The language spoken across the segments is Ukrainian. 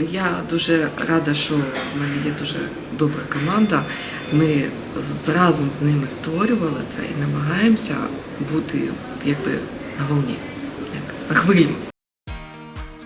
Я дуже рада, що в мене є дуже добра команда. Ми разом з ними створювали це і намагаємося бути якби на волні, як на хвилі.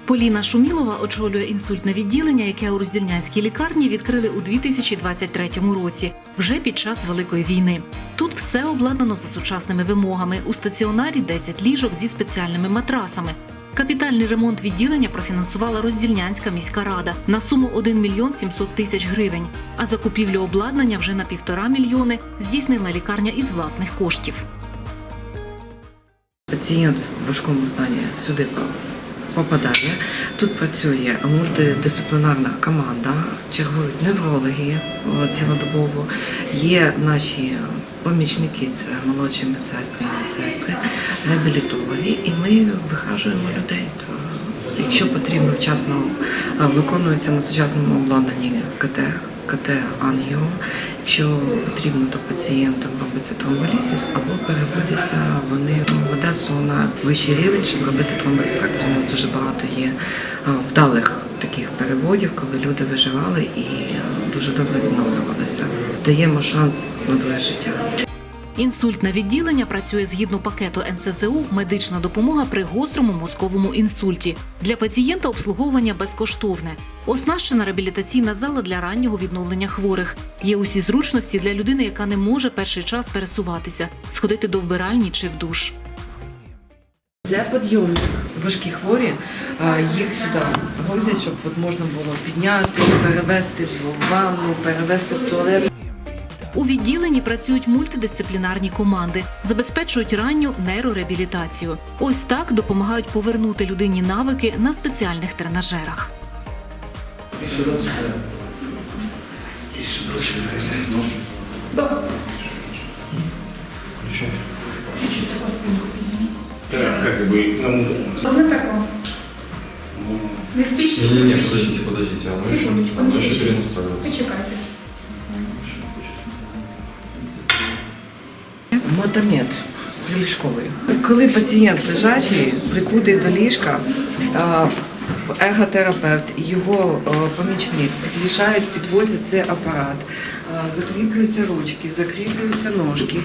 Поліна Шумілова очолює інсультне відділення, яке у роздільнянській лікарні відкрили у 2023 році, вже під час Великої війни. Тут все обладнано за сучасними вимогами. У стаціонарі 10 ліжок зі спеціальними матрасами. Капітальний ремонт відділення профінансувала роздільнянська міська рада на суму 1 мільйон 700 тисяч гривень. А закупівлю обладнання вже на півтора мільйони здійснила лікарня із власних коштів. Пацієнт в важкому стані сюди попадає. Тут працює мультидисциплінарна команда, чергують неврологи цілодобово. Є наші помічники, це молодші медсестри і медсестри, реабілітологи, і ми вихажуємо людей. Якщо потрібно вчасно е, виконується на сучасному обладнанні КТ, КТ ангіо. Якщо потрібно, то пацієнтам робиться тромболізис або переводяться вони в Одесу на вищий рівень, щоб робити тромбоекстракцію. У нас дуже багато є е, вдалих таких переводів, коли люди виживали і е, дуже добре відновлювалися. Даємо шанс на твоє життя. Інсультне відділення працює згідно пакету НСЗУ медична допомога при гострому мозковому інсульті. Для пацієнта обслуговування безкоштовне. Оснащена реабілітаційна зала для раннього відновлення хворих. Є усі зручності для людини, яка не може перший час пересуватися, сходити до вбиральні чи в душ. Це підйомник. Важкі хворі, їх сюди грузять, щоб от можна було підняти, перевезти в ванну, перевезти в туалет. У відділенні працюють мультидисциплінарні команди, забезпечують ранню нейрореабілітацію. Ось так допомагають повернути людині навики на спеціальних тренажерах. И сюда сюда. И сюда сюда. Ножки? Включай. Так, как бы нам Вот такого. ну, Не спішіть, Не, спішіть. подождите, подождите, оно еще, оно еще перенастраивается. Почекайте. Мотомет приліжковий. Коли пацієнт лежачий, прикутий до ліжка, ерготерапевт і його помічник під'їжджають, підвозять цей апарат, закріплюються ручки, закріплюються ножки,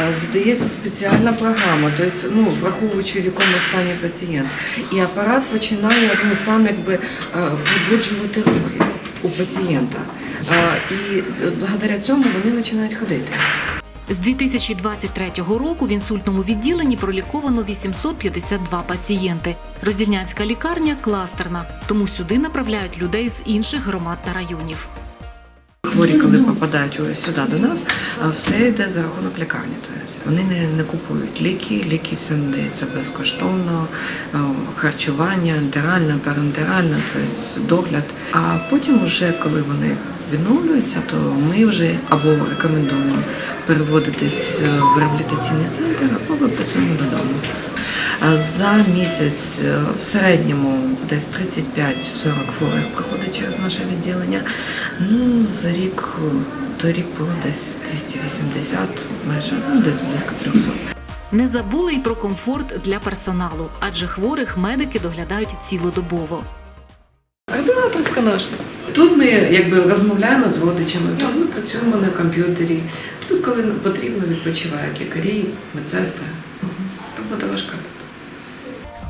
а, задається спеціальна програма, тобто, ну, враховуючи в якому стані пацієнт. І апарат починає ну, сам якби підводжувати рухи у пацієнта. І е, благодаря цьому вони починають ходити. З 2023 року в інсультному відділенні проліковано 852 пацієнти. Роздільнянська лікарня кластерна, тому сюди направляють людей з інших громад та районів. Хворі, коли попадають ось сюди до нас, а все йде за рахунок лікарні. Тобто вони не, не купують ліки, ліки все надається безкоштовно, харчування, ентеральне, парентеральне, тобто догляд. А потім, вже коли вони відновлюються, то ми вже або рекомендуємо переводитись в реабілітаційний центр, або виписуємо додому. За місяць е, в середньому десь 35-40 хворих проходить через наше відділення. Ну, за рік, е, торік було десь 280, майже ну, десь близько 300. Не забули й про комфорт для персоналу, адже хворих медики доглядають цілодобово. Операторська наша. Тут ми якби розмовляємо з родичами, тут ми працюємо на комп'ютері. Тут, коли потрібно, відпочивають лікарі, медсестри. Робота важка.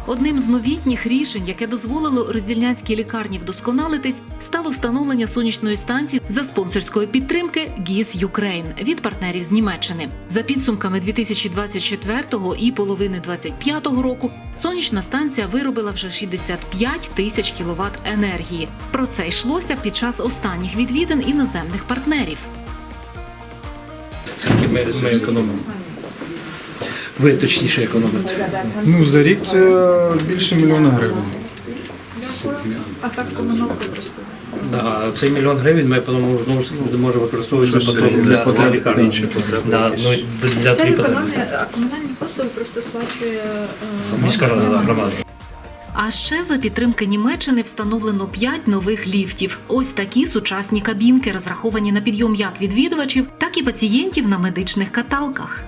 Одним з новітніх рішень, яке дозволило роздільнянській лікарні вдосконалитись, стало встановлення сонячної станції за спонсорської підтримки GIS Ukraine від партнерів з Німеччини. За підсумками 2024 і половини 2025 року сонячна станція виробила вже 65 тисяч кіловат енергії. Про це йшлося під час останніх відвідин іноземних партнерів. Ми, ми економимо. Ви точніше економите. Ну, за рік це більше мільйона гривень. А так комуналка просто. Да, цей мільйон гривень ми потім знову ж таки будемо може використовувати Щось потім для для, потреб, лікарні. інші потреби Да, ну, для Це економія, а комунальні послуги просто сплачує е, Міська рада да, громада. А ще за підтримки Німеччини встановлено 5 нових ліфтів. Ось такі сучасні кабінки, розраховані на підйом як відвідувачів, так і пацієнтів на медичних каталках.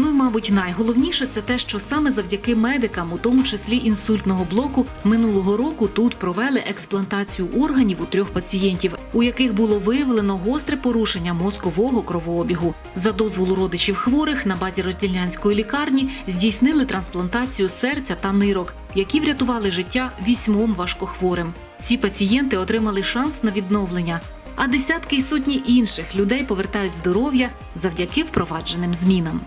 Ну і, мабуть, найголовніше це те, що саме завдяки медикам, у тому числі інсультного блоку, минулого року тут провели експлантацію органів у трьох пацієнтів, у яких було виявлено гостре порушення мозкового кровообігу. За дозволу родичів хворих на базі роздільнянської лікарні здійснили трансплантацію серця та нирок, які врятували життя вісьмом важкохворим. Ці пацієнти отримали шанс на відновлення. А десятки й сотні інших людей повертають здоров'я завдяки впровадженим змінам.